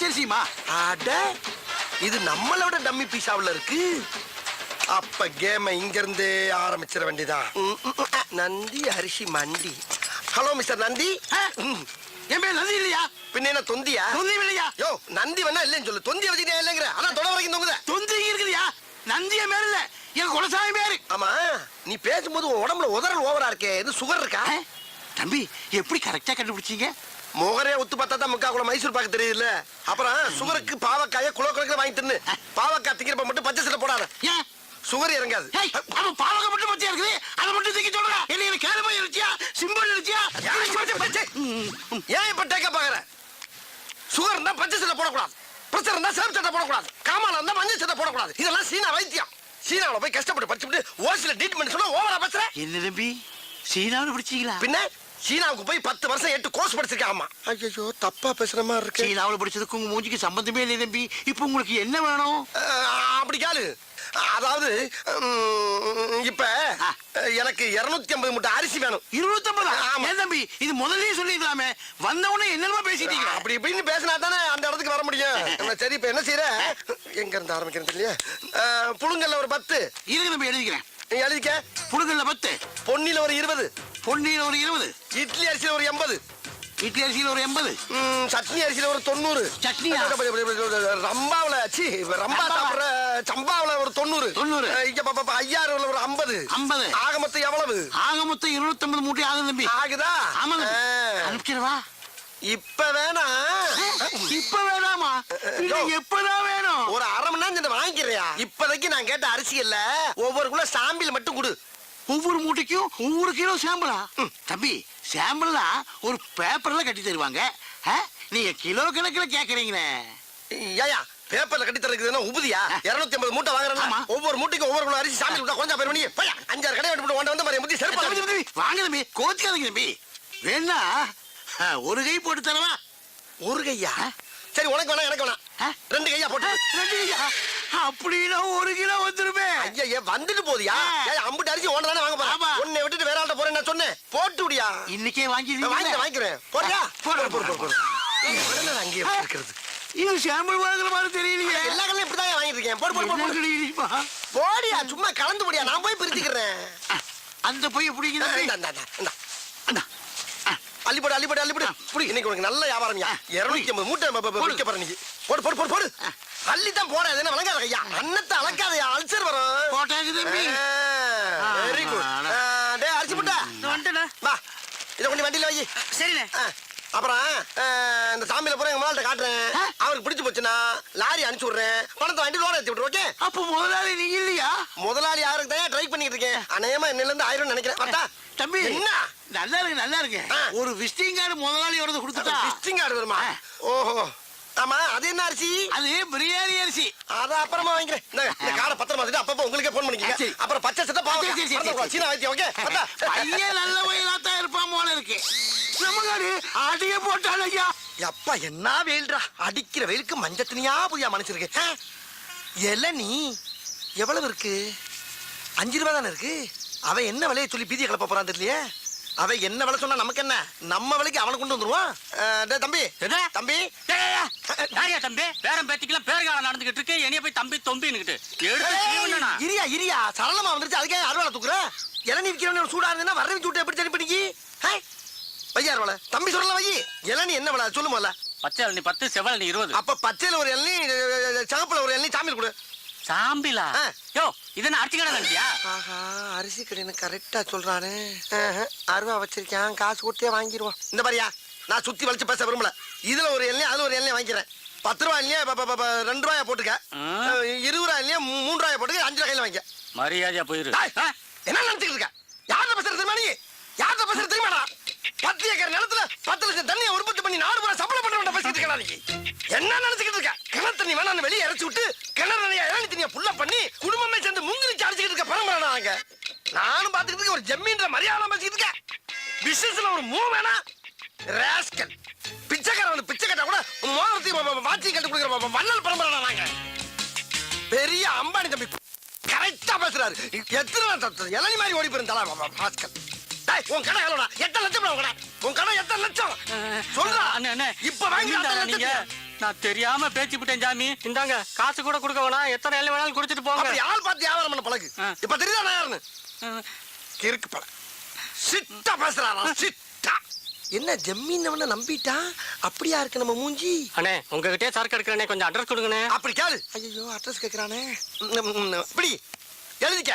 பச்சரிசிமா அட இது நம்மளோட டம்மி பீஸாவுல இருக்கு. அப்ப கேம இங்க இருந்து ஆரம்பிச்சிட வேண்டியதான். நந்தி அரிசி மண்டி. Hello mister Nandi. என் பேர் நந்தி இல்லையா? பின்ன என்ன தொந்தியா? தொந்தி இல்லையா? யோ நந்தி வேணா இல்லைன்னு சொல்லு. தொந்தி வச்சுக்கிட்டே இல்லைங்கிற. அதான் தொட வரைக்கும் தொங்குத. தொந்தி இருக்குதுயா? நந்திய பேர் இல்ல. என் குலசாமி பேரு. ஆமா. நீ பேசும்போது உடம்புல உதறல் ஓவரா இருக்கே. இது சுகர் இருக்கா? தம்பி எப்படி கரெக்டா கண்டுபிடிச்சீங்க? முகரே ஒத்து பார்த்தா தான் முக்கா குளம் மைசூர் பாக்க தெரியுதுல்ல? அப்புறம் சுகருக்கு பாவக்காய குலோ குலக்கில் வாங்கி தின்னு. பாவக்காய் திங்கிறப்ப மட்டும் பச்சை சில போடாத. ஏன்? சுகர் இறங்காது. அவன் பாவக மட்டும் பச்சையா இருக்குது? அதை மட்டும் தூக்கி சொல்றா என்ன கேரமா இருச்சியா சிம்பிள் இருச்சியா ஏன் இப்ப டேக்க பாக்குற சுகர் இருந்தா பச்சை சட்டை போடக்கூடாது. பிரஷர் இருந்தா சேம் சட்டை போடக்கூடாது. காமால இருந்தா மஞ்சள் சட்டை போடக்கூடாது. இதெல்லாம் சீனா வைத்தியம். சீனாவுல போய் கஷ்டப்பட்டு படிச்சுட்டு ஓசில ட்ரீட்மெண்ட் சொன்னா ஓவரா பேசுற. என்ன தம்பி? சீனாவில் பிடிச்சீங்களா? பின்ன? சீனாவுக்கு போய் பத்து வருஷம் எட்டு கோர்ஸ் படிச்சிருக்கேன் ஆமா. ஐயோ தப்பா பேசுற மாதிரி இருக்கு. சீனாவில் படிச்சதுக்கு உங்க மூஞ்சிக்கு சம்பந்தமே இல்லை தம்பி. இப்போ உங்களுக்கு என்ன வேணும்? அப்படி கேளு. அதாவது இப்ப. எனக்கு இருநூத்தி ஐம்பது மூட்டை அரிசி வேணும். இருபத்தொன்பதா ஆமா. ஏன் தம்பி? இது முதல்லயே சொல்லிக்கலாமே வந்த உடனே என்னமா பேசிட்டீங்க. அப்படி இப்படின்னு பேசினா தானே அந்த இடத்துக்கு வர முடியும். என்ன, சரி இப்ப என்ன செய்யற எங்க இருந்து ஆரம்பிக்கிறது இல்லையா? புழுங்கல்ல ஒரு பத்து. இருக்கு தம்பி எழுதிக்கிறேன். எழுதிக்க. புடுங்கல்ல பத்து. பொன்னில ஒரு இருபது. பொன்னியில் ஒரு இருபது. இட்லி அரிசியில ஒரு எண்பது. இட்லி அரிசியில் ஒரு எண்பது. சட்னி அரிசியில ஒரு தொண்ணூறு. சட்னியா? ரம்பாவுல சி ரம்பா? சாப்பிடுற சம்பாவுல ஒரு தொண்ணூறு. தொண்ணூறு. ஐயாறுல ஒரு ஐம்பது. ஐம்பது. ஆக மொத்தம் எவ்வளவு? ஆக மொத்தம் மூட்டை ஆகும் தம்பி. ஆகுதா? ஆமா தம்பி. அஹ், அனுப்பிச்சிடவா இப்ப வேணா. இப்ப வேணாமா. எப்பதான் வேணும்? ஒரு அரை மணி நேரம் வாங்கிக்கிறியா இப்போதைக்கு நான் கேட்ட அரிசி இல்ல. ஒவ்வொரு குள்ள சாம்பிள் மட்டும் கொடு. ஒவ்வொரு மூட்டைக்கும் ஒவ்வொரு கிலோ சாம்பிளா தம்பி சாம்பிள்னா ஒரு பேப்பர்ல கட்டி தருவாங்க? நீங்க கிலோ கணக்குல கேக்குறீங்களே. ஏயா பேப்பர்ல கட்டி தரக்குதுன்னா உபதியா? இருநூத்தி ஐம்பது மூட்டை வாங்குறேன்னா ஆமா. ஒவ்வொரு மூட்டைக்கும் ஒவ்வொரு அரிசி சாம்பிள் விட்டா கொஞ்சம் பேர் பண்ணி அஞ்சாறு கடை விட்டு ஒன்றை வந்து மாதிரி முத்தி தம்பி, வாங்க தம்பி கோச்சுக்காதீங்க தம்பி. வேணா ஒரு கை போட்டு தரவா? ஒரு கையா? சரி உனக்கு வேணா எனக்கு வேணா ஆ? ரெண்டு கையா போட்டு. ரெண்டு கையா? அப்படின்னா ஒரு கிலோ வந்துருமே. ஐயா ஏன் வந்துட்டு போதியா. ஏய் அம்புட்டு அரிசி தானே வாங்க. போறேன் உன்னை விட்டுட்டு வேற ஆள்கிட்ட போறேன் நான் சொன்னேன். போட்டு விடியா இன்னைக்கே வாங்கிடுவீங்க வாங்கிக்கிறேன். வாங்கிக்கிறேன் போறியா போடு, போடு போடு போடு. அங்கேயே இருக்கிறது? இது சாம்பிள் வாங்குற மாதிரி தெரியலையே. எல்லா கடையிலும் இப்படிதான் வாங்கிட்டு இருக்கேன்? போடு போடு? போடியா சும்மா கலந்து போடியா? நான் போய் பிரிச்சுக்கிறேன். அந்த பைய பிடிக்குது. தம்பி. இந்தா, இந்தா, இந்தா, இந்தா. அண்ணா, ஆ, அள்ளி போடு இன்னைக்கு உனக்கு நல்ல வியாபாரம் இருநூத்தி ஐம்பது மூட்டை ப- ப- போடு. விற்க போறேன் இன்னைக்கு. போடு போடு போடு போடு. அள்ளி தான் போற அது என்ன வழங்காத ஐயா? அன்னத்தை அளக்காதயா அல்சர் வரும். போட்டாச்சு தம்பி. வெரி குட் டேய் அரிசி முட்டை வந்துட்டேண்ணா வா. இதை கொண்டு வண்டியில வை. சரிண்ணே. அப்புறம் இந்த சாமியில பூரா எங்க முதல்ல காட்டுறேன். அவருக்கு பிடிச்சு போச்சுன்னா லாரி அனுப்பிச்சு விடுறேன். பணத்தை வாங்கி லோன் ஏற்றி விட்டுரு ஓகே அப்ப முதலாளி நீங்க இல்லையா? முதலாளி யாருக்கு தான் ட்ரை பண்ணிட்டு இருக்கேன். அநேகமா என்னில இருந்து ஆயிரம் நினைக்கிறேன். பார்த்தா தம்பி என்ன? நல்லா இருக்கு நல்லா இருக்கு. ஒரு விசிட்டிங் கார்டு முதலாளியோட கொடுத்துட்டா. விசிட்டிங் கார்டு வருமா. ஓஹோ. ஆமா அது என்ன அரிசி? அது பிரியாணி அரிசி. அத அப்புறமா வாங்கிக்கிறேன். இந்த கார்டை பத்திரமா வச்சுட்டு அப்பப்போ உங்களுக்கே போன் பண்ணிக்கங்க. அப்புறம் பச்சை சட்டை பாவம். சீனா வைத்தியம் ஓகே? பையன் நல்ல வயலா தான் இருப்பான் போல இருக்கு. நம்ம காடு அடிய போட்டான் ஐயா. அப்பா என்ன வெயில்டா அடிக்கிற வெயிலுக்கு மஞ்ச துணியா புதியா மனுச்சிருக்கு இளநீ எவ்வளவு இருக்கு? அஞ்சு ரூபா தானே இருக்கு? அவன் என்ன விலையை சொல்லி பீதியை கிளப்ப போறான் தெரியலையே? அவன் என்ன விலை சொன்னா நமக்கு என்ன? நம்ம விலைக்கு அவனை கொண்டு வந்துருவான்? தம்பி? தம்பி. யாரியா தம்பி? பேரம் பேத்திக்கெல்லாம் பேர்காலம் நடந்துகிட்டு இருக்கு. என்னைய போய் தம்பி தொம்பின்னுகிட்டு. இரியா இரியா. சரளமா வந்துருச்சு. அதுக்கே அறுவாலை தூக்குற? இளநீ விற்கிறவன சூடா இருந்ததுன்னா வர வச்சு விட்டு எப்படி சரி பண்ணிக்கி வையா அறுவாலை தம்பி சொல்லல வை இளநீ என்ன விலை? சொல்லு முதல்ல பச்சை இளநீ பத்து செவல் இருபது. அப்ப பச்சையில ஒரு இளநீ அஹ், சிவப்புல ஒரு இளநீ சாமியில் கொடு. சாம்பிலா. யோ இது அரிசி கடை தான்டியா ஆஹா அரிசி கடைன்னு கரெக்டா சொல்றானே. அருவா வச்சிருக்கான் காசு கொடுத்தே வாங்கிடுவான் இந்த மாதிரியா நான் சுத்தி வளைச்சு பேச விரும்பல. இதுல ஒரு எண்ணெய் அதுல ஒரு எண்ணெய் வாங்கிக்கிறேன். பத்து ரூபாய் இல்லையா ரெண்டு ரூபாயா போட்டுக்க இருபது ரூபாய் இல்லையா மூணு ரூபாயா போட்டுக்க அஞ்சு ரூபாயில வாங்கிக்க. மரியாதையா போயிரு? என்ன நினைச்சுக்கிட்டு இருக்க? யார்கிட்ட பேசுறது தெரியுமா நீ? யார்கிட்ட பேசுறது தெரியுமாடா? பத்து ஏக்கர் நிலத்துல பத்து லட்சம் தண்ணியை உற்பத்தி பண்ணி நாடு பூரா சப்ளை பண்றவன் பேசிட்டு இருக்கா நீ. என்ன நினைச்சுக்கிட்டு இருக்க? கிணறு தண்ணி வேணான்னு வெளியே இறச்சி விட்டு கிணறு நிறைய இளநி தண்ணியை புல்ல பண்ணி குடும்பமே சேர்ந்து முங்கிலிச்சு அடிச்சுக்கிட்டு இருக்க பரம்பரை நாங்க. நானும் பாத்துக்கிட்டு ஒரு ஜம்மீன்ற மரியாதை பேசிக்கிட்டு இருக்க பிசினஸ்ல ஒரு மூ வேணா. ராஸ்கல் பிச்சைக்காரன் வந்து பிச்சை கட்டா கூட மோதிரத்தையும் வாட்சியும் கட்டு கொடுக்குற வள்ளல் பரம்பரை நாங்க. பெரிய அம்பானி தம்பி கரெக்டா பேசுறாரு. எத்தனை இளநி மாதிரி ஓடி போயிருந்தாலும் பாஸ்கர் உன் கடை எவ்வளோடா? எத்தனை லட்சம் உன் கடை? உன் கடை எத்தனை லட்சம்? சொல்றா. அண்ணே, அண்ணே. இப்ப வாங்கி நீங்க. நான் தெரியாம பேசிவிட்டேன் சாமி. இந்தாங்க காசு கூட கொடுக்க வேணாம். எத்தனை எல்லாம் வேணாலும் குடிச்சிட்டு போங்க. ஆள் பார்த்து வியாபாரம் பண்ண பழகு. இப்ப தெரியுதா நான் யாருன்னு? கிறுக்கு பழ. சிட்டா பேசுறாரா? சிட்டா. என்ன ஜம்மீன் நம்பிட்டா? அப்படியா இருக்கு நம்ம மூஞ்சி? அண்ணே உங்ககிட்டயே சரக்கு எடுக்கிறேனே. கொஞ்சம் அட்ரஸ் கொடுங்கண்ணே. அப்படி கேளு. ஐயோ அட்ரஸ் ம். இப்படி. எழுதிக்க.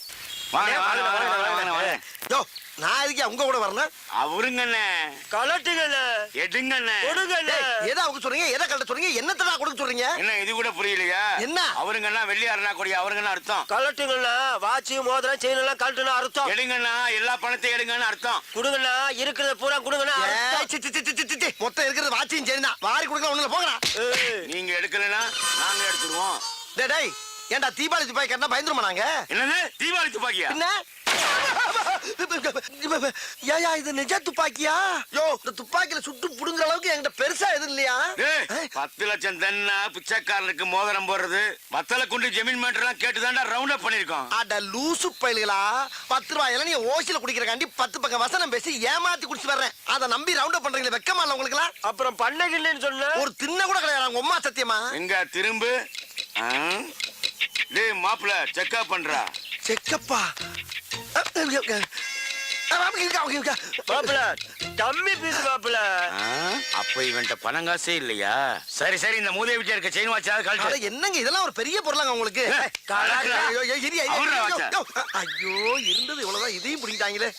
வாங்க வாங்க வாங்க வாங்க வாங்க யோ நான் எதுக்கு உங்க கூட வரணும் அவருங்கண்ணே. கலட்டுங்கண்ண. எடுங்கண்ணே. எதை அவங்க சொல்றீங்க? எதை கலட்ட சொல்றீங்க? என்னத்தடா கொடுக்க சொல்றீங்க? என்ன இது கூட புரியலையா? என்ன? அவருங்கண்ணா வெள்ளியாருனா கொடி அவருங்கண்ணா அர்த்தம். கலட்டுங்கண்ணா. வாட்சி மோதிரம் செயின் எல்லாம் அர்த்தம். எடுங்கண்ணா எல்லா பணத்தையும் எடுங்கன்னு அர்த்தம். கொடுங்கண்ணா. இருக்கிறத பூரா கொடுங்கண்ணா. மொத்தம் இருக்கிறது வாட்சியும் சரிதான் வாரி கொடுக்க ஒண்ணுல ஏய், நீங்க எடுக்கலைன்னா நாங்க எடுத்துருவோம் டேய் ஏன்டா தீபாவளி துப்பாக்கி கட்டினா பயந்துருமா நாங்க? என்னது? தீபாவளி துப்பாக்கியா? என்ன ஏயா இது நிஜ துப்பாக்கியா? யோ இந்த துப்பாக்கியில சுட்டு புடுங்குற அளவுக்கு என்கிட்ட பெருசா எதுவும் இல்லையா? பத்து லட்சம் தென்னா பிச்சைக்காரனுக்கு மோதிரம் போடுறது. வத்தல குண்டு ஜமீன் மேட்டர் எல்லாம் கேட்டுதான்டா ரவுண்ட் அப் பண்ணிருக்கோம் அட லூசு பயல்களா? பத்து ரூபாய் இளநீ ஓசில குடிக்கிறக்காண்டி பத்து பக்கம் வசனம் பேசி ஏமாத்தி குடிச்சு வர்றேன். அதை நம்பி ரவுண்ட் அப் பண்றீங்களே வெக்கமா இல்ல உங்களுக்கு அப்புறம் பண்ணகில்லைன்னு சொன்ன. ஒரு தின்ன கூட கிடையாது உங்க அம்மா சத்தியமா? எங்க திரும்பு? டேய் மாப்பிள செக்அப் பண்றா. செக்கப்பா மாப்பிள கம்மி பீஸ் மாப்பிள? அப்ப இவன்ட்ட பணம் காசே இல்லையா? சரி சரி இந்த மூதேவி வீட்டுல இருக்க செயின் வாட்சாவது அட, கழட்டு. என்னங்க இதெல்லாம் ஒரு பெரிய பொருளாங்க உங்களுக்கு. ஐயோ, இருந்தது இவ்வளவுதான் இதையும் பிடிக்கிட்டாங்களே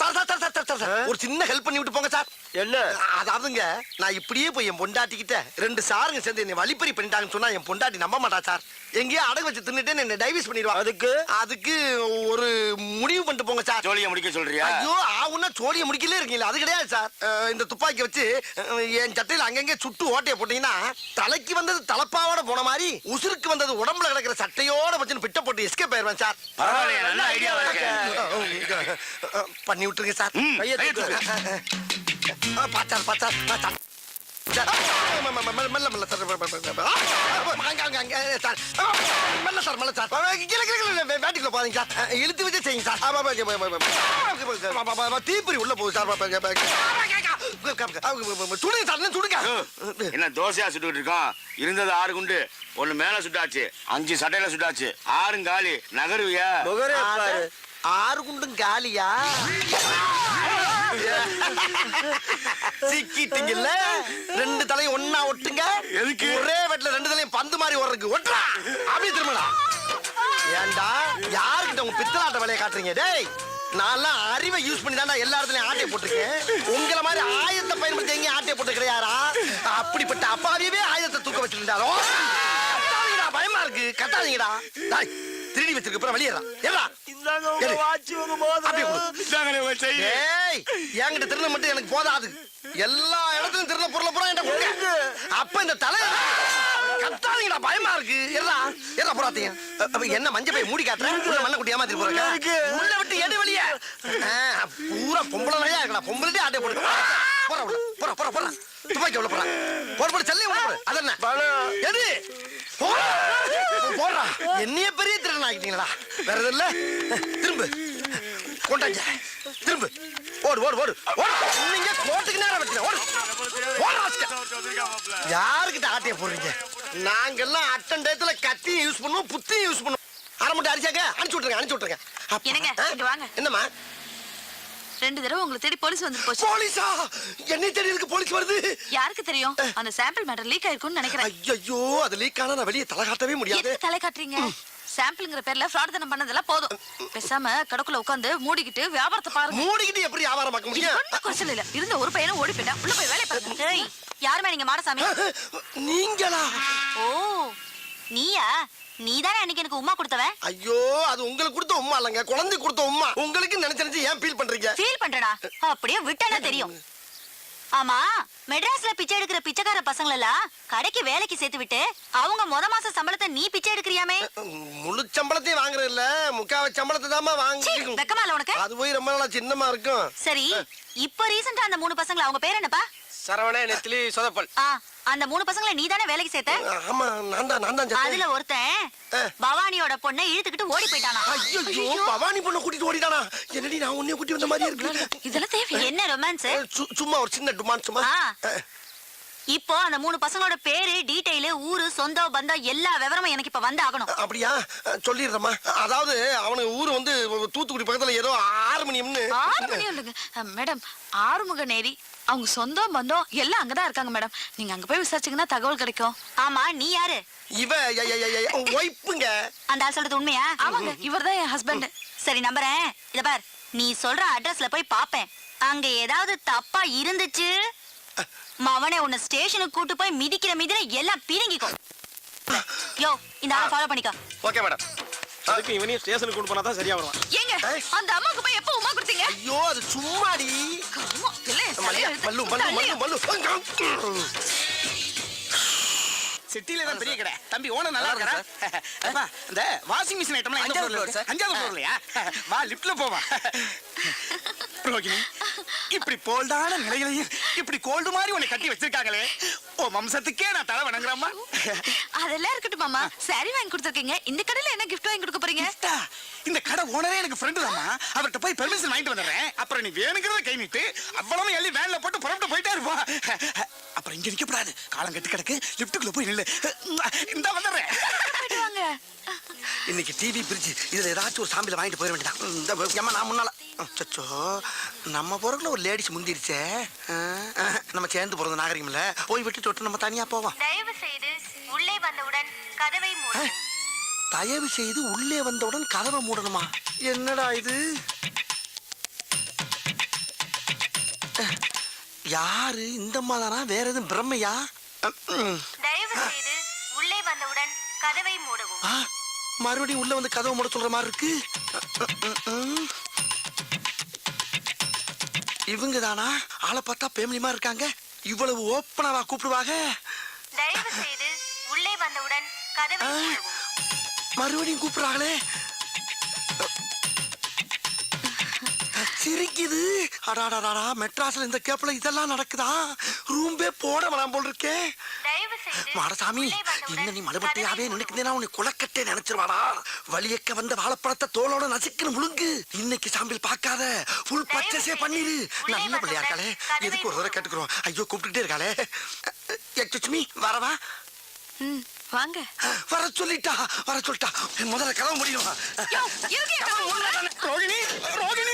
sir sir sir sir, sir ஒரு சின்ன ஹெல்ப் பண்ணி விட்டு போங்க சார். என்ன? அதாவதுங்க நான் இப்படியே போய் என் பொண்டாட்டிக்கிட்ட ரெண்டு சாருங்க சேர்ந்து என்னை வழிப்பறி பண்ணிட்டாங்கன்னு சொன்னா என் பொண்டாட்டி நம்ப மாட்டா சார். எங்கேயோ அடகு வச்சு தின்னுட்டு என்ன டைவர்ஸ் பண்ணிடுவா. அதுக்கு? அதுக்கு ஒரு முடிவு பண்ணிட்டு போங்க சார். ஜோலியை முடிக்க சொல்றியா? ஐயோ ஆவுன்னா சோழிய முடிக்கலே இருக்கீங்களா. அது கிடையாது சார். இந்த துப்பாக்கி வச்சு என் சட்டையில அங்கங்க சுட்டு ஓட்டைய போட்டீங்கன்னா தலைக்கு வந்தது தலப்பாவோட போன மாதிரி உசுருக்கு வந்தது உடம்புல கிடக்கிற சட்டையோட வச்சு பிட்ட போட்டு எஸ்கேப் ஆயிருவேன் சார். பரவாயில்லையே நல்ல ஐடியாவா இருக்கு. பண்ணி விட்டுருங்க சார். பாச்சார் பாச்சார் பாச்சார் சார், மெல்ல மெல்ல சார் சார் மெல்ல சார் மெல்ல வேட்டிக்குள்ள சார் அஹ், இழுத்து வச்சு செய்யுங்க சார் தீப்பொறி உள்ள போகுது சார். சுடுங்க சார் சுடுங்க என்ன தோசையா சுட்டுக்கிட்டு இருக்கோம் இருந்தது ஆறு குண்டு ஒண்ணு மேல சுட்டாச்சு அஞ்சு சட்டையில சுட்டாச்சு ஆறும் காலி நகருவியா முகரே ஆறு பாரு ஆறு குண்டும் காலியா சிக்கிட்டீங்கல்ல? ரெண்டு தலையும் ஒண்ணா ஒட்டுங்க. எதுக்கு? ஒரே வெட்ல ரெண்டு தலையும் பந்து மாதிரி ஓடுறதுக்கு ஒட்டுறா. அப்படி திரும்பலாம் ஏன்டா? யாருக்கிட்ட உங்க பித்தலாட்ட வேலையை காட்டுறீங்க? டேய் நான்லாம் அறிவை யூஸ் பண்ணி தான்டா எல்லா இடத்துலயும் ஆட்டையை போட்டிருக்கேன். உங்களை மாதிரி ஆயுதத்தை பயன்படுத்தி எங்கேயும் ஆட்டையை போட்டு கிடையாரா அப்படிப்பட்ட அப்பாவியவே ஆயுதத்தை தூக்க வச்சிருந்தாரோ பயமா இருக்கு. கத்தாதீங்கடா. திருடி வச்சிருக்க அப்புறம் வெளியேறா ஏறா இந்தாங்க உங்க எடு. வாட்சி உங்க அப்படியே மோதிரம் கொடு. ஏய் என்கிட்ட திருட மட்டும் எனக்கு போதாது. எல்லா இடத்துலயும் திருட பொருளை பூரா என்கிட்ட கொடுங்க. அப்ப இந்த தலை கத்தாதீங்கடா பயமா இருக்கு. எறா எறா போறாதீங்க என்ன மஞ்ச பை மூடி காட்டுறேன் உள்ள மண்ணை குட்டி ஏமாத்தி போறேன் உள்ள விட்டு எடு வெளியே. ஆ, பூரா பொம்பளை நிறையா இருக்கடா. பொம்பளை ஆட்டை போடு. போற உள்ள போற போற போற துப்பாக்கி உள்ள போற போற போற செல்லையும் உள்ள போடு. அதென்ன? பணம் எது? போடா. போடுறா. என்னைய பெரிய திருடன் ஆகிட்டீங்களா வேற இல்ல? திரும்ப. கொண்டாங்க திரும்ப. ஓடு ஓடு ஓடு. ஓடு. நீங்க கோட்டுக்கு நேரம் வச்சுக்க ஓடு. ஓடு. யாருக்கிட்ட ஆட்டைய போடுறீங்க? நாங்கெல்லாம் அட்டன் டயத்துல கத்தியும் யூஸ் பண்ணுவோம் புத்தியும் யூஸ் பண்ணுவோம். அரை மட்டும் அடிச்சாங்க அனுப்பிச்சு விட்டுருங்க அனுப்பிச்சு விட்டுருங்க. என்னம்மா? ரெண்டு தடவை உங்களை தேடி போலீஸ் வந்துட்டு போச்சு. போலீஸா? என்னை தேடி இருக்கு போலீஸ் வருது? யாருக்கு தெரியும்? அந்த சாம்பிள் மேட்டர் லீக் ஆயிருக்கும்னு நினைக்கிறேன். ஐயோ அது லீக் ஆனா நான் வெளியே தலை காட்டவே முடியாது. தலை காட்டுறீங்க? சாம்பிள்ங்கிற பேர்ல ஃப்ராட் தனம் பண்ணதெல்லாம் போதும். பேசாம கடக்குள்ள உட்காந்து மூடிக்கிட்டு வியாபாரத்தை பாருங்க. மூடிக்கிட்டு எப்படி வியாபாரம் பார்க்க முடியும்? குறைச்சல் இல்ல. இருந்த ஒரு பையனும் ஓடி போயிட்டான். உள்ள போய் வேலையை பாருங்க. யாருமே நீங்க மாடசாமி? நீங்களா? ஓ நீயா? நீதானே அன்னைக்கு எனக்கு உமா கொடுத்தவன் ஐயோ அது உங்களுக்கு கொடுத்த உம்மா இல்லைங்க. குழந்தை கொடுத்த உம்மா. உங்களுக்கு நினைச்சு நினைச்சு ஏன் ஃபீல் பண்றீங்க? ஃபீல் பண்றடா அப்படியே விட்டானா தெரியும். ஆமா மெட்ராஸ்ல பிச்சை எடுக்கிற பிச்சைக்கார பசங்கள எல்லாம் கடைக்கு வேலைக்கு சேர்த்து விட்டு அவங்க முத மாச சம்பளத்தை நீ பிச்சை எடுக்கிறியாமே? முழு சம்பளத்தையும் வாங்குறது இல்ல. முக்காவ சம்பளத்தை தாமா வாங்கி வெக்கமா இல்ல உனக்கு? அது போய் ரொம்ப நாளா சின்னமா இருக்கும். சரி இப்போ ரீசெண்டா அந்த மூணு பசங்கள அவங்க பேர் என்னப்பா? சரவண நெத்திலி சொதப்பல். ஆ அந்த மூணு பசங்களை நீ தானே வேலைக்கு சேர்த்த? ஆமா நான் தான் நான் தான் செத்தேன். அதுல ஒருத்தன் ஆ. பவானியோட பொண்ணை இழுத்துக்கிட்டு ஓடி போயிட்டானா? ஐயோ பவானி பொண்ணை கூட்டிட்டு ஓடிட்டானா? என்னடி நான் உன்னைய கூட்டி வந்த மாதிரி இருக்கு. இதெல்லாம் தேவை என்ன ரொமான்ஸ் சு- சும்மா ஒரு சின்ன டுமான் சும்மா. ஆ. இப்போ அந்த மூணு பசங்களோட பேரு டீடைலு ஊரு சொந்தம் பந்தம் எல்லா விவரமும் எனக்கு இப்ப வந்து ஆகணும் அப்படியா சொல்லிடுறேம்மா. அதாவது அவனுக்கு ஊர் வந்து தூத்துக்குடி பக்கத்துல ஏதோ ஆறுமணியம்னு. ஆறு மணி இல்லைங்க மேடம் ஆறுமுக நேரி. அவங்க சொந்தம் பந்தம் எல்லாம் அங்கதான் இருக்காங்க மேடம். நீங்க அங்க போய் விசாரிச்சீங்கன்னா தகவல் கிடைக்கும். ஆமா நீ யாரு? இவ ஒய்ப்புங்க அந்த ஆள் சொல்றது உண்மையா? ஆமாங்க இவர்தான் என் ஹஸ்பண்ட் சரி நம்புறேன். இத பார் நீ சொல்ற அட்ரஸ்ல போய் பாப்பேன். அங்க ஏதாவது தப்பா இருந்துச்சு? மவனே உன்னை ஸ்டேஷனுக்கு கூட்டு போய் மிதிக்கிற மிதிர எல்லாம் பிரிங்கிக்கோ யோ இந்த ஆளை ஃபாலோ பண்ணிக்கோ. Okay madam. அதுக்கு இவனையும் ஸ்டேஷனுக்கு கொண்டு போனா தான் சரியா வருவான். ஏங்க அந்த அம்மாவுக்கு போய் எப்போ உமா கொடுத்தீங்க? ஐயோ அது சும்மாடி. அம்மா, இல்ல, மல்லு மல்லு மல்லு மல்லு. சிட்டில தான் பெரிய கடை. தம்பி ஓனர் நல்லா இருக்கா அப்பா இந்த வாஷிங் மிஷின் ஐட்டம்லாம் எந்த ஃப்ளோர்ல இருக்கு? அஞ்சாவது ஃப்ளோர்லயா வா லிஃப்ட்ல போவா. ரோகிணி இப்படி போல்டான நிலையிலையும் இப்படி கோல்டு மாதிரி உன்னை கட்டி வச்சிருக்காங்களே. ஓ வம்சத்துக்கே நான் தலை வணங்குறேம்மா. அதெல்லாம் இருக்கட்டும் மாமா. சாரி வாங்கி கொடுத்துருக்கீங்க. இந்த கடையில என்ன gift வாங்கி கொடுக்க போறீங்க? கிஃப்டா? இந்த கடை ஓனரே எனக்கு ஃப்ரெண்டு தாம்மா. அவர்கிட்ட போய் பெர்மிஷன் வாங்கிட்டு வந்துடுறேன். அப்புறம் நீ வேணுங்கிறத கை நீட்டு. அவ்வளவு எள்ளி வேன்ல போட்டு புறப்பட்டு போயிட்டே இருப்பா அப்புறம் இங்க நிக்கப்படாது காலம் கட்டு கிடக்கு. லிஃப்ட்டுக்குள்ள போய் நில்லு. இந்த வந்துடுறேன். இன்னைக்கு டிவி பிரிட்ஜ் இதுல ஏதாச்சும் ஒரு சாம்பியில் வாங்கிட்டு போயிட வேண்டியதான் இந்த ஏம்மா நான் முன்னால சச்சோ நம்ம போறதுல ஒரு லேடிஸ் முந்திருச்சே நம்ம சேர்ந்து போறது நாகரிகம் இல்ல போய் விட்டு தொட்டு நம்ம தனியா போவோம். தயவு செய்து உள்ளே வந்தவுடன் கதவை மூடு. தயவு செய்து உள்ளே வந்தவுடன் கதவை மூடணுமா? என்னடா இது? யாரு? இந்த தானா வேற எதுவும் பிரம்மையா. தயவு செய்து உள்ளே வந்தவுடன் கதவை மூடவும். மறுபடியும் உள்ள வந்து கதவை மூட சொல்ற மாதிரி இருக்கு. இவங்க தானா ஆளை பார்த்தா பேமிலிமா இருக்காங்க. இவ்வளவு ஓப்பனாவா கூப்பிடுவாங்க? தயவு செய்து உள்ளே வந்தவுடன் கதவை மறுபடியும் கூப்பிடுறாங்களே. சிரிக்குது. அடாடாடா மெட்ராஸ்ல இந்த கேப்ல இதெல்லாம் நடக்குதா? ரூம்பே போட வேணாம் போல் இருக்கே தயவு செய்து மாடசாமி இன்னும் நீ மலைப்பட்டையாவே கதவை நினைக்கிறேன்னா உன்னை குளக்கட்டே நினைச்சிருவாடா. வலியக்க வந்த வாழைப்பழத்தை தோலோட நசுக்குன்னு முழுங்கு. இன்னைக்கு சாம்பிள் பார்க்காத. ஃபுல் பச்சஸே பண்ணிரு. நல்ல பிள்ளையா இருக்காளே எதுக்கு ஒரு தடவை கேட்டுக்கிறோம்? ஐயோ கூப்பிட்டுட்டே இருக்காளே. எக்ஸ்கூஸ் மீ வரவா வாங்க. வர சொல்லிட்டா வர சொல்லிட்டா. முதல்ல கதவு முடியும்? ரோகிணி ரோகிணி.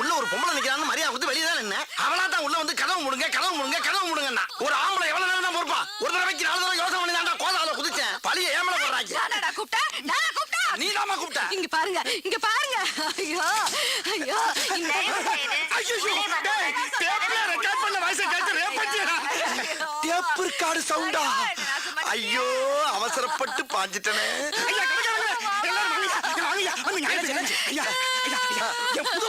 உள்ள ஒரு பொம்பளை நிக்கிறான்னு மரியாதை கொடுத்து வெளியே தான் நின்ன அவளா தான் உள்ள வந்து கதவு முடுங்க கதவு முடுங்க கதவு முடுங்கன்னா ஒரு ஆம்பளை எவ்வளவு நேரம் தான் பொறுப்பா ஒரு தடவைக்கு நாலு தடவை யோசனை பண்ணி தாண்டா கோதால குதிச்சேன் பழிய ஏமல கூப்பிட்டேன்? நானா கூப்பிட்டேன்? நீ தாமா கூப்பிட்ட. இங்க பாருங்க இங்க பாருங்க. ஐயோ ஐயோ. இந்த ஐயோ டேப்ல ரெக்கார்ட் பண்ண வாய்ஸ் கேட்டு ரேப் பண்ணியா டேப் சவுண்டா? ஐயோ அவசரப்பட்டு பாஞ்சிட்டனே. ஐயா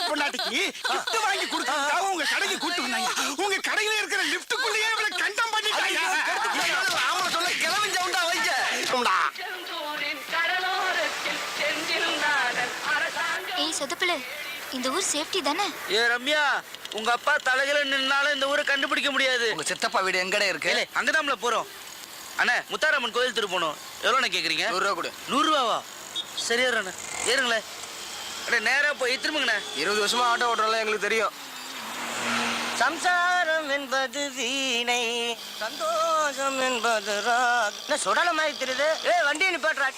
பொண்டாட்டிக்கு gift வாங்கி கொடுத்ததுக்காக உங்க கடைக்கு கூட்டு வந்தாங்க உங்க கடையில இருக்கிற லிப்டுக்குள்ளேயே கண்டம் பண்ணிட்டாங்க ஆமா சொல்ல கிளம்பி சவுண்டா வைக்க. சொதப்புல. இந்த ஊர் சேஃப்டி தானே? ஏ ரம்யா உங்க அப்பா தலையில நின்னாலும் இந்த ஊரை கண்டுபிடிக்க முடியாது. உங்க சித்தப்பா வீடு எங்கடே இருக்கு? ஏலே அங்கதான்ல போறோம். அண்ணே முத்தாரம்மன் கோயில் திரு போனோம் எவ்வளோண்ணே கேக்குறீங்க? நூறு ரூபா கொடு. நூறு ரூபாவா சரி ஏறுண்ணே ஏறுங்களேன் அண்ணே நேரா போய் திரும்புங்கண்ணே. இருபது வருஷமா ஆட்டோ ஓட்டுறோம்ல எங்களுக்கு தெரியும். சம்சாரம் என்பது வீணை சந்தோஷம் என்பது ராக். என்ன சுடல மாதிரி தெரியுது? ஏ வண்டியை நிப்பாட்றா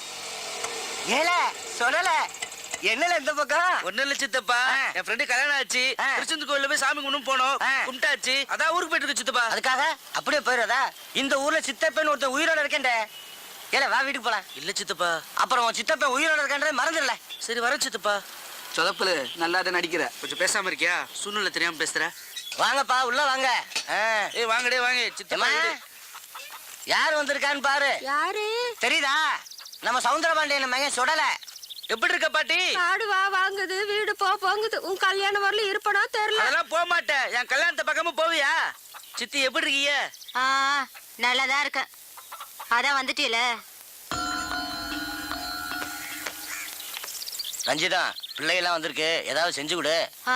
ஏல சொல்லல என்னல இந்த பக்கம் ஒண்ணு இல்ல சித்தப்பா. என் ஃப்ரெண்டு கல்யாணம் ஆச்சு. திருச்செந்தூர் கோயில்ல போய் சாமி கும்பிட்டு போனோம். கும்பிட்டாச்சு. அதான் ஊருக்கு போயிட்டு இருக்கு சித்தப்பா. அதுக்காக அப்படியே போயிடுறதா? இந்த ஊர்ல சித்தப்பன் ஒருத்தன் உயிரோட இருக்கேன்டே. ஏல வா வீட்டுக்கு போலாம். இல்ல சித்தப்பா. அப்புறம் உன் சித்தப்பன் உயிரோட இருக்கேன்றதை மறந்துடல சரி வரேன் சித்தப்பா. சொதப்புல நல்லா தான் நடிக்கிற. கொஞ்சம் பேசாம இருக்கியா? சூழ்நிலை தெரியாம பேசுற வாங்கப்பா உள்ள வாங்க. ஆ. ஏய் வாங்கடே வாங்க. சித்தப்பா. யார் வந்திருக்கான்னு பாரு. யாரு? தெரியுதா? நம்ம சவுந்தரபாண்டியன் மகன் சுடல. எப்படி இருக்க பாட்டி? ஆடு வா வாங்குது வீடு போ போங்குது. உன் கல்யாணம் வரல இருப்பனா தெரியல. அதெல்லாம் போக மாட்டேன் என் கல்யாணத்து பக்கமும் போவியா? சித்தி எப்படி இருக்கீங்க ஆ நல்லாதான் இருக்க அதான் வந்துட்டீல ரஞ்சிதா பிள்ளைகள்லாம் வந்திருக்கு. ஏதாவது செஞ்சு கொடு. ஆ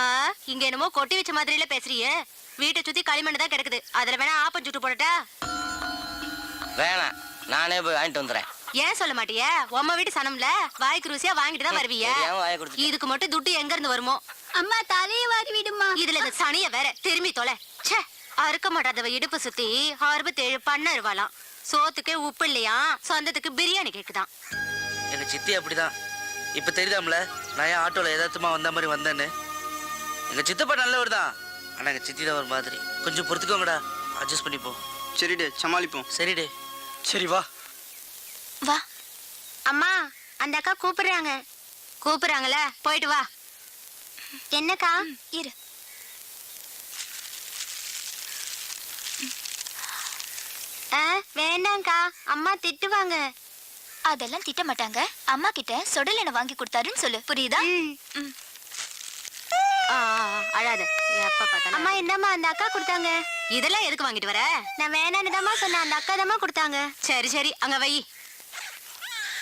இங்க என்னமோ கொட்டி வச்ச மாதிரில பேசுறியே. வீட்டை சுத்தி களிமண் தான் கிடக்குது. அதுல வேணா ஆப்பம் சுட்டு போடட்டா? வேணாம். நானே போய் வாங்கிட்டு வந்துடுறேன் ஏன் சொல்ல மாட்டிய? உம்ம வீட்டு சனம்ல வாய்க்கு ருசியா வாங்கிட்டு தான் வருவிய. இதுக்கு மட்டும் துட்டு எங்க இருந்து வருமோ? அம்மா தலைய வாரி விடுமா? இதுல இந்த சனிய வேற திரும்பி தொலை. ச்சே அறுக்க மாட்டாதவ இடுப்பு சுத்தி அறுபத்தேழு பண்ண இருவாளாம் சோத்துக்கு உப்பு இல்லையா? சொந்தத்துக்கு பிரியாணி கேக்குதான். எங்க சித்தி அப்படிதான். இப்ப தெரியுதாம்ல நான் ஏன் ஆட்டோல எதார்த்தமா வந்த மாதிரி வந்தேன்னு? எங்க சித்தப்பா நல்லவர் தான். ஆனா எங்க சித்தி தான் ஒரு மாதிரி. கொஞ்சம் பொறுத்துக்கோங்கடா. அட்ஜஸ்ட் பண்ணிப்போம். சரிடே சமாளிப்போம். சரிடே. சரி வா. வா. அம்மா அந்த அக்கா கூப்பிடுறாங்க. கூப்பிடுறாங்கல்ல போயிட்டு வா. என்னக்கா? இரு. வேண்டாம்க்கா. அம்மா திட்டுவாங்க. அதெல்லாம் திட்ட மாட்டாங்க. அம்மா கிட்ட சொடல் என்ன வாங்கி கொடுத்தாருன்னு சொல்லு. புரியுதா? அழாத. அம்மா என்னம்மா அந்த அக்கா கொடுத்தாங்க? இதெல்லாம் எதுக்கு வாங்கிட்டு வர? நான் வேணான்னு தாம்மா சொன்னேன். அந்த அக்கா தாம்மா கொடுத்தாங்க. சரி சரி. அங்க வை.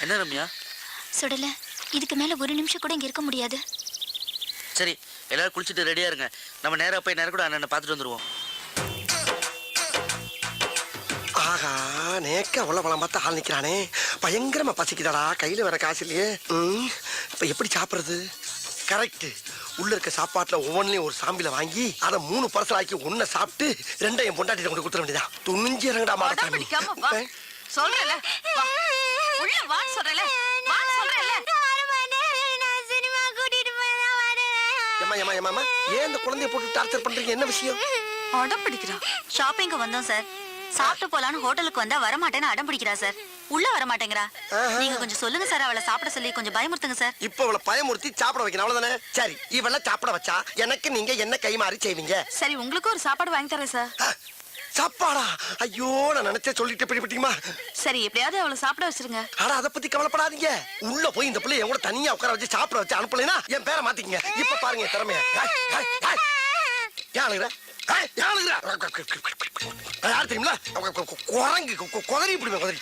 என்ன ரம்யா? சுடல இதுக்கு மேல ஒரு நிமிஷம் கூட இங்க இருக்க முடியாது. சரி எல்லாரும் குளிச்சுட்டு ரெடியா இருங்க. நம்ம நேரா போய் நேரம் கூட அண்ணனை பார்த்துட்டு வந்துருவோம். ஆஹா நேக்க உள்ள பழம் பார்த்து ஆள் நிக்கிறானே. பயங்கரமா பசிக்குதாடா கையில வர காசு இல்லையே. ம், இப்ப எப்படி சாப்பிடுறது? கரெக்ட் உள்ள இருக்க சாப்பாட்டுல ஒவ்வொன்றையும் ஒரு சாம்பில வாங்கி அதை மூணு பர்சல் ஆக்கி ஒன்ன சாப்பிட்டு ரெண்டையும் பொண்டாட்டி கொண்டு கொடுத்துட வேண்டியதா துணிஞ்சு இறங்கடா மாடசாமி பிடிக்காம வா. சொல்றல உள்ள வான்னு சொல்றல வான்னு ஏன் இந்த குழந்தைய போட்டு டார்ச்சர் பண்றீங்க? என்ன விஷயம்? அடம் பிடிக்கிறா. ஷாப்பிங்க்கு வந்தோம் சார் சாப்பிட்டு போலான்னு ஹோட்டலுக்கு வந்தா வர மாட்டேன்னு அடம் பிடிக்கிறா சார் உள்ள வர மாட்டேங்கிறா. நீங்க கொஞ்சம் சொல்லுங்க சார் அவளை சாப்பிட சொல்லி கொஞ்சம் பயமுறுத்துங்க சார் இப்ப இவளை பயமுறுத்தி சாப்பிட வைக்கணும். அவ்வளவுதானே? சரி இவள சாப்பிட வச்சா எனக்கு நீங்க என்ன கை மாறி செய்வீங்க? சரி உங்களுக்கு ஒரு சாப்பாடு வாங்கி தரேன் சார் சாப்பாடா? ஐயோ நான் நினைச்சே சொல்லிட்டு பிடிப்பட்டீங்களா சரி எப்படியாவது அவளை சாப்பிட வச்சிருங்க. ஆனா அதை பத்தி கவலைப்படாதீங்க. உள்ள போய் இந்த பிள்ளை என் கூட தனியா உட்கார வச்சு சாப்பிட வச்சு அனுப்பலைன்னா என் பேரை மாத்திக்கங்க. இப்ப பாருங்க திறமைய. ஏன் அழுகுற? யார் தெரியுமில குரங்கு குதறி இப்படி குதறி.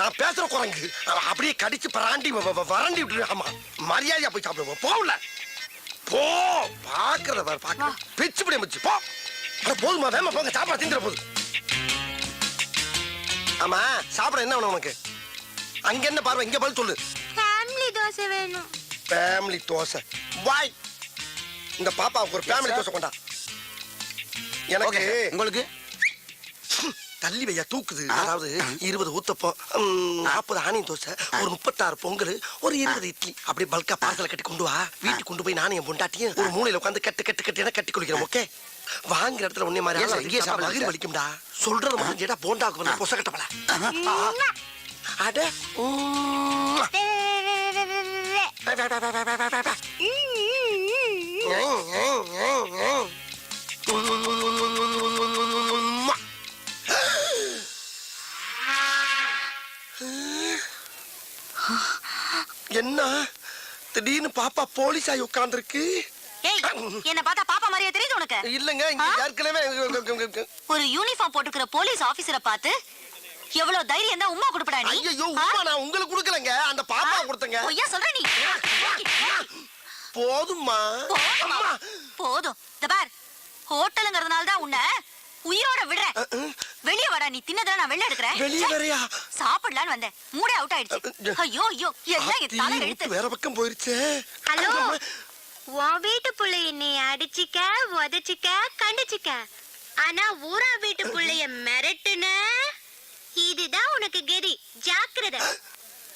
நான் பேசுற குரங்கு. அப்படியே கடிச்சு பராண்டி வறண்டி விட்டு ஆமா மரியாதையா போய் சாப்பிடுவோம். போகல போ பாக்குறத பாரு பாக்க பிச்சு பிடி மிச்சு போ. அட போதுமா வேமா போங்க சாப்பாடு திங்கிற போது. ஆமா சாப்பிட என்ன வேணும் உனக்கு? அங்க என்ன பார்வை? இங்க பதில் சொல்லு. ஃபேமிலி தோசை வேணும். ஃபேமிலி தோசை. வாய். இந்த பாப்பாவுக்கு ஒரு ஃபேமிலி தோசை கொண்டா. எனக்கு உங்களுக்கு? தள்ளி வையா தூக்குது அதாவது இருபது ஊத்தப்பம் ம், நாற்பது ஆனியன் தோசை ஒரு முப்பத்தாறு பொங்கல் ஒரு இருபது இட்லி அப்படி பல்கா பார்சல கட்டி கொண்டு வா வீட்டுக்கு கொண்டு போய் நானும் என் பொண்டாட்டியும் ஒரு மூலையில உட்காந்து கட்டு கட்டு கட்டு கட்டி குளிக்கிறோம் ஓகே வாங்குற இடத்துல உன்னை மாதிரி சார். வலிக்கும்டா சொல்றது மட்டும் கேட்டா போண்டாக்கு வந்து பொச கட்டப்பல அட திடீர்னு பாப்பா போலீஸ் ஆகி உட்கார்ந்துருக்கு என்ன பார்த்தா பாப்பா மாதிரியே தெரியுது உனக்கு. இல்லங்க? ஏற்கனவே ஒரு யூனிஃபார்ம் போட்டுக்கிற போலீஸ் ஆபீசரை பார்த்து எவ்வளவு தைரியம் தான் உமா கொடுப்படா நீ? ஐயோ? உமா நான் உங்களுக்கு கொடுக்கலங்க. அந்த பாப்பா கொடுத்தங்க. பொய்யா சொல்ற நீ? போதும்மா. போதுமா? இந்த பார் ஹோட்டலுங்கிறதுனால தான் உன்னை உயிரோட விடுறேன். வெளிய வாடா நீ தின்னதெல்லாம் நான் வெளில எடுக்கிறேன். வெளிய வரையா? சாப்பிடலான்னு வந்தேன். மூடே அவுட் ஆயிடுச்சு. ஐயோ ஐயோ எல்லாம் என் தலை எழுத்து வேற பக்கம் போயிருச்சே. ஹலோ உன் வீட்டு புள்ளைய நீ அடிச்சிக்க உதச்சிக்க கண்டிச்சிக்க. ஆனா ஊரா வீட்டு புள்ளைய மிரட்டுன? இதுதான் உனக்கு கெதி. ஜாக்கிரதை.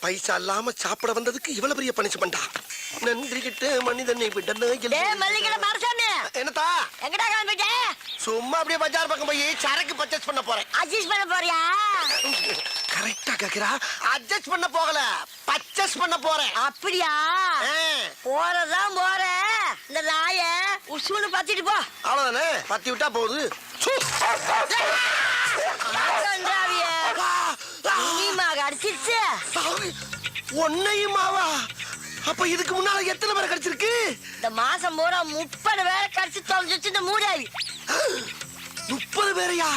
பைசா இல்லாம சாப்பிட வந்ததுக்கு இவ்வளவு பெரிய பனிஷ்மெண்டா நன்றி கிட்ட மனிதனை என்னத்தா? எங்கடா கிளம்பிட்ட? சும்மா அப்படியே பஜார் பக்கம் போய் சரக்கு பர்ச்சேஸ் பண்ண போறேன். அட்ஜஸ்ட் பண்ண போறியா? கரெக்டா கேக்குறா. அட்ஜஸ்ட் பண்ண போகல. பர்ச்சேஸ் பண்ண போறேன். அப்படியா? ஆ, போறதான் போற. இந்த நாய உசுன்னு பத்திட்டு போ. அவ்வளவுதானே? பத்தி விட்டா போகுது. இனிமாக அடிச்சிருச்சு? ஒன்னையும் மாவா அப்ப இதுக்கு முன்னால எத்தனை பேரை கிடைச்சிருக்கு? இந்த மாசம் பூரா முப்பது பேரை கிடைச்சி தொலைஞ்சிச்சு இந்த மூடாவி முப்பது பேரையா?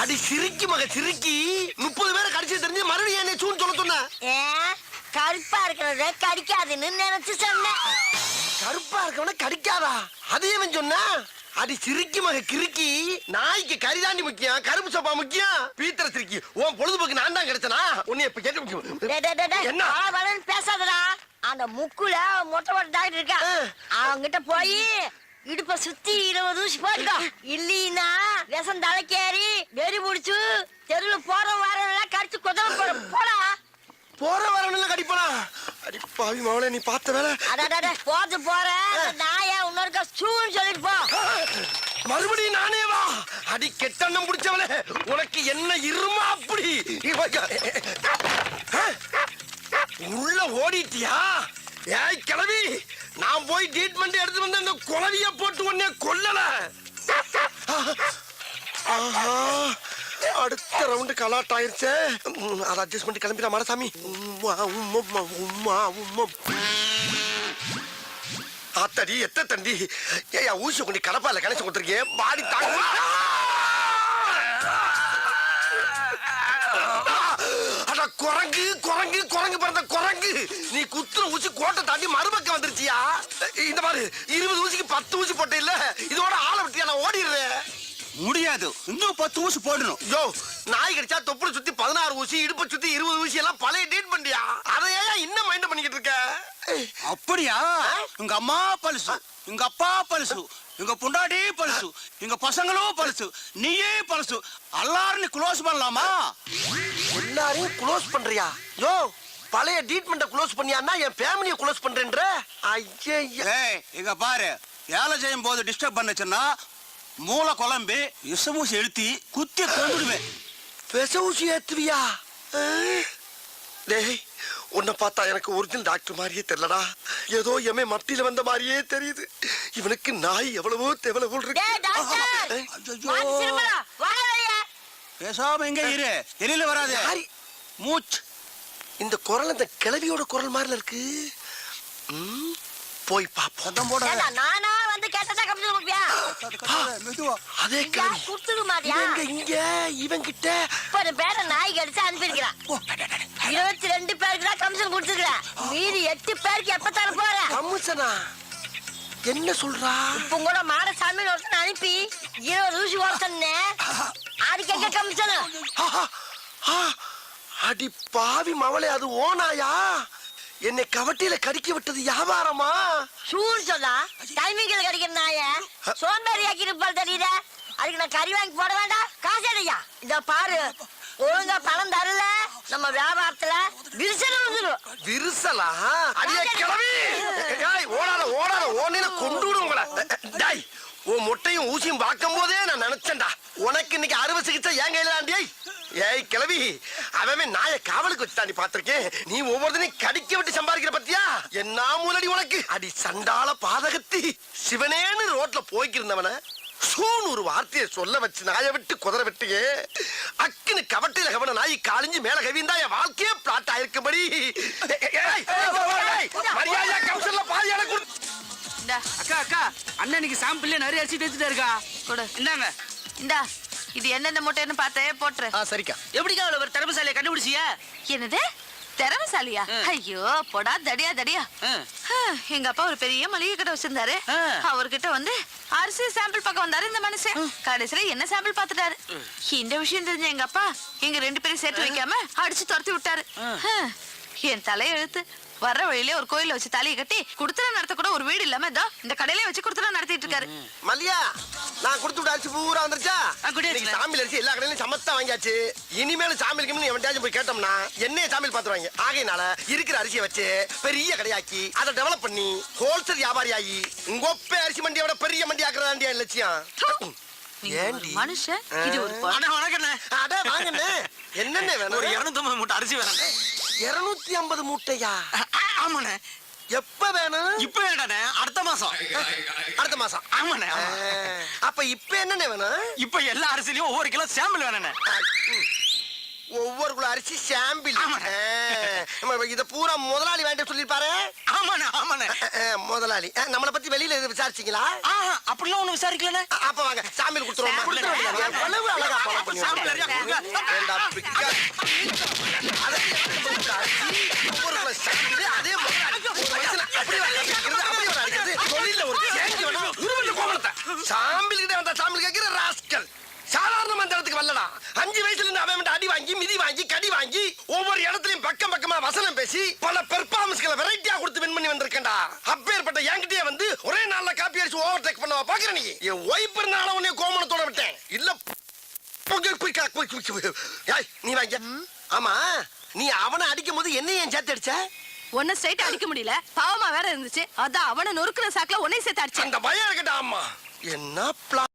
அது சிரிக்கி மக சிரிக்கி. முப்பது பேரை கடிச்சு தெரிஞ்சு மறுபடியும் என்ன சூன் சொல்ல சொன்ன. கருப்பா இருக்கிறத கடிக்காதுன்னு நினைச்சு சொன்னேன். கருப்பா இருக்கவன கடிக்காதா? அதே அவன் சொன்னா? அடி சிரிக்கி மக கிறுக்கி நாய்க்கு கரிதாண்டி முக்கியம் கருப்பு சோப்பா முக்கியம். பீத்தர சிரிக்கி. உன் பொழுதுபோக்கு நான் தான் கிடைச்சனா? உன்னை இப்ப கேட்க முக்கியம் என்ன? பேசாதடா. அந்த முக்குல மொட்டை மொட்டை டாக்டர் இருக்கா. அவங்கிட்ட போய் இடுப்ப சுத்தி இருபது ஊசி போட்டுக்கோ. இல்லீனா விஷம் தலைக்கேறி வெறி முடிச்சு தெருவுல போற வாரம் கடிச்சு குதல போற போடா. போற வரவன கடிப்பனா? அடி பாவி மவளே நீ பார்த்த வேலை? அடாடா போது போற. நாயா இன்னொருக்கா சூன்னு சொல்லிட்டு போ. மறுபடியும் நானே வா. அடி கெட்டண்ணம் பிடிச்சவளே உனக்கு என்ன இருமா அப்படி? உள்ள ஓடிட்டியா? ஏய் கிளவி நான் போய் ட்ரீட்மெண்ட் எடுத்து வந்து அந்த குளவிய போட்டு உடனே கொல்லல. ஆஹா அடுத்த ரவுண்டு கலாட் ஆயிருச்சே. அதை அட்ஜஸ்ட் பண்ணி கிளம்பிடா மாடசாமி உம்மா உம்மா உம்மா உம்மா ஆத்தடி எத்த தண்டி. ஏயா ஊசி கொண்டு கடப்பால கணேசன் கொடுத்துருக்கேன் பாடி தாங்க குரங்கு குரங்கு குரங்கு பிறந்த குரங்கு. நீ குத்துற ஊசி கோட்டை தாண்டி மறுபக்கம் வந்துருச்சியா? இந்த மாதிரி இருபது ஊசிக்கு பத்து ஊசி போட்ட இல்ல இதோட ஆளை விட்டியா நான் ஓடிடுறேன். முடியாது. இன்னும் பத்து ஊசி போடணும். யோ நாய் கடிச்சா தொப்புளை சுத்தி பதினாறு ஊசி இடுப்பை சுத்தி இருபது ஊசி எல்லாம் பழைய டேட் பண்ணியா? அதை ஏன் இன்னும் மைண்ட் பண்ணிக்கிட்டு இருக்க? அப்படியா? உங்க அம்மா பழுசு உங்க அப்பா பழுசு உங்க பொண்டாட்டி பழுசு உங்க பசங்களும் பழுசு நீயே பழுசு. எல்லாரும் க்ளோஸ் பண்ணலாமா? எல்லாரையும் க்ளோஸ் பண்றியா? யோ பழைய ட்ரீட்மெண்ட்டை க்ளோஸ் பண்ணியான்னா என் ஃபேமிலியை க்ளோஸ் பண்றேன்ற? ஐயே இங்க பாரு. வேலை செய்யும் போது டிஸ்டர்ப் பண்ணுச்சுன்னா மூளை குழம்பு விஷமூசி எழுத்தி குத்தி கொண்டுடுவேன் விச ஊசி ஏத்துவியா? டேய் உன்னை பார்த்தா எனக்கு ஒரிஜினல் டாக்டர் மாதிரியே தெரியலடா. ஏதோ எமே மத்தியில வந்த மாதிரியே தெரியுது. இவனுக்கு நாய் எவ்வளவோ தெவல போல் இருக்கு. பேசாம எங்க இரு. வெளியில வராது. யாரு? மூச். இந்த குரல் இந்த கிளவியோட குரல் மாதிரில இருக்கு. ம், போய் பாப்போம். போட நானா? வந்து கேட்டதா கமிச்சு கொடுப்பியா மெதுவா. அதே குடுத்துக்க மாட்டியா இங்க இவன் கிட்ட முப்பது பேரை நாய் கடிச்சு அனுப்பியிருக்கிறான் இருபத்தி ரெண்டு பேருக்கு தான் கமிஷன் கொடுத்துருக்கிறேன் மீதி எட்டு பேருக்கு எப்ப தர போற? கம்முசனா? என்ன சொல்றா? இப்ப கூட மாடசாமி ஒருத்தன் அனுப்பி இருபது ஊசி ஓடுத்தன்னு அதுக்கு எங்க கமிஷன் அடி பாவி மவளே அது ஓனாயா? என்னை கவட்டியில கடிக்க விட்டது வியாபாரமா? சூன்னு சொன்னா டைமிங்கில் கிடைக்கிற நாய? சோம்பேறி ஆக்கி இருப்பாள் தெரியுத? அதுக்கு நான் கறி வாங்கி போட வேண்டாம். காசு எடையா இத பாரு. ஒழுங்கா பணம் தரல. நம்ம வியாபாரத்துல விரிசல் வந்துடும் விரிசலா? அடியே கிளவி ஏய் ஓடாத ஓடாத. ஓனில கொண்டு விடு உங்களை. டேய் உன் முட்டையும் ஊசியும் பார்க்கும் போதே நான் நினைச்சேன்டா. உனக்கு இன்னைக்கு அறுவை சிகிச்சை என் கையில ஏய் கிளவி அவன் நாய காவலுக்கு வச்சுட்டாண்டி பாத்திருக்கேன் நீ ஒவ்வொருத்தனையும் கடிக்க விட்டு சம்பாதிக்கிற பத்தியா? என்ன மூலடி உனக்கு. அடி சண்டால பாதகத்தி. சிவனேன்னு ரோட்ல போய்க்கிருந்தவன சூன்னு ஒரு வார்த்தையை சொல்ல வச்சு நாயை விட்டு குதிரை விட்டியே அக்குன்னு கவட்டையில கவன நாய் காலிஞ்சு மேல கவிந்தா என் வாழ்க்கையே பிளாட் ஆயிருக்கும்படி. மரியாதையா கவுசல்ல பாதி எனக்கு அக்கா அக்கா அண்ணனுக்கு சாம்பிள்ல நிறைய அரிசி தேய்ச்சிட்டே இருக்கா. இந்தாங்க. இந்தா. இது என்னென்ன முட்டைன்னு பார்த்தே போட்டுரு. சரிக்கா. எப்படிக்கா அவ்வளவு ஒரு திறமசாலியை கண்டுபிடிச்சியா? என்னது? திறமசாலியா? ஆ. ஐயோ போடா தடியா தடியா. ஆ. ஆ, எங்க அப்பா ஒரு பெரிய மளிகை கடை வச்சிருந்தாரு. ஆ. அவர்கிட்ட வந்து அரிசி சாம்பிள் பார்க்க வந்தாரு இந்த மனுஷன். கடைசியில என்ன சாம்பிள் பார்த்துட்டாரு? இந்த விஷயம் தெரிஞ்ச எங்க அப்பா எங்க ரெண்டு பேரும் சேர்த்து வைக்காம அடிச்சு துரத்தி விட்டாரு. ஆ, என் தலையெழுத்து வர்ற வழியிலே ஒரு கோயில வச்சு தலையை கட்டி குடுத்தன நடத்த கூட ஒரு வீடு இல்லாம இதோ இந்த கடையிலே வச்சு குடுத்தன நடத்திட்டு இருக்காரு. மல்லியா நான் கொடுத்து விட்ட அரிசி பூரா வந்துருச்சா. இன்னைக்கு சாமியில் அரிசி எல்லா கடையிலும் சமத்தா வாங்கியாச்சு. இனிமேல் சாமியில் கிமில் எவன்டாச்சும் போய் கேட்டோம்னா என்னைய சாமியில் பார்த்துருவாங்க ஆகையினால இருக்கிற அரிசியை வச்சு பெரிய கடையாக்கி அதை டெவலப் பண்ணி ஹோல்சேல் வியாபாரி ஆகி உங்க ஒப்பே அரிசி மண்டியை விட பெரிய மண்டி ஆக்குறதாண்டியா லட்சியம்? ஒரு? மனுஷன். இது ஒரு அண்ணா வணக்கண்ணே. அட வாங்கண்ணே. என்னென்ன ஒரு வேணும் இருநூத்தம்பது மூட்டை அரிசி வேணும் இருநூத்தி ஐம்பது மூட்டையா? ஆமாண்ணே. எப்ப வேணும்? இப்ப வேண்டாண்ணே அடுத்த மாசம். அடுத்த மாசம். ஆமாண்ணே. அப்ப இப்ப என்னென்ன வேணும்? இப்ப எல்லா அரிசிலையும் ஒவ்வொரு கிலோ சாம்பிள் வேணுண்ணே. ஒவ்வொரு குள்ள அரிசி சாம்பிள். இத பூரா முதலாளி வாங்கிட்டு சொல்லிருப்பாரு ஆமாண்ணே ஆமாண்ணே. முதலாளி. நம்மளை பத்தி வெளியில எதுவும் விசாரிச்சீங்களா? அப்படிலாம் ஒண்ணு விசாரிக்கலண்ணே. அப்ப வாங்க சாம்பிள் கொடுத்துருவோம். அதை. சாம்பிள் கிட்ட வந்தா சாம்பிள் கேட்கிற ராஸ்கல். சாதாரண மந்திரத்துக்கு வரலடா. அஞ்சு வயசுல இருந்து அவன் அடி வாங்கி மிதி வாங்கி கடி வாங்கி ஒவ்வொரு இடத்துலயும் பக்கம் பக்கமா வசனம் பேசி பல பெர்ஃபார்மன்ஸ்களை வெரைட்டியா கொடுத்து வின் பண்ணி வந்திருக்கேன்டா. அப்பேற்பட்ட என்கிட்டயே வந்து ஒரே நாள்ல காப்பி அடிச்சு ஓவர் டேக் பண்ணவா பாக்குற நீ? என் ஒய்ஃப் இருந்தாலும் உன்னை கோமணத்தோட விட்டேன். இல்ல நீ வாங்க. ஆமா நீ அவனை அடிக்கும் போது என்ன ஏன் சேர்த்து அடிச்ச? ஒன்னும் ஸ்ட்ரைட் அடிக்க முடியல. பாவமா வேற இருந்துச்சு. அதான் அவனை நொறுக்குற சாக்குல உன்னை சேர்த்து அடிச்சேன். அந்த பயம் இருக்கட்டா அம்மா என்ன பிளான்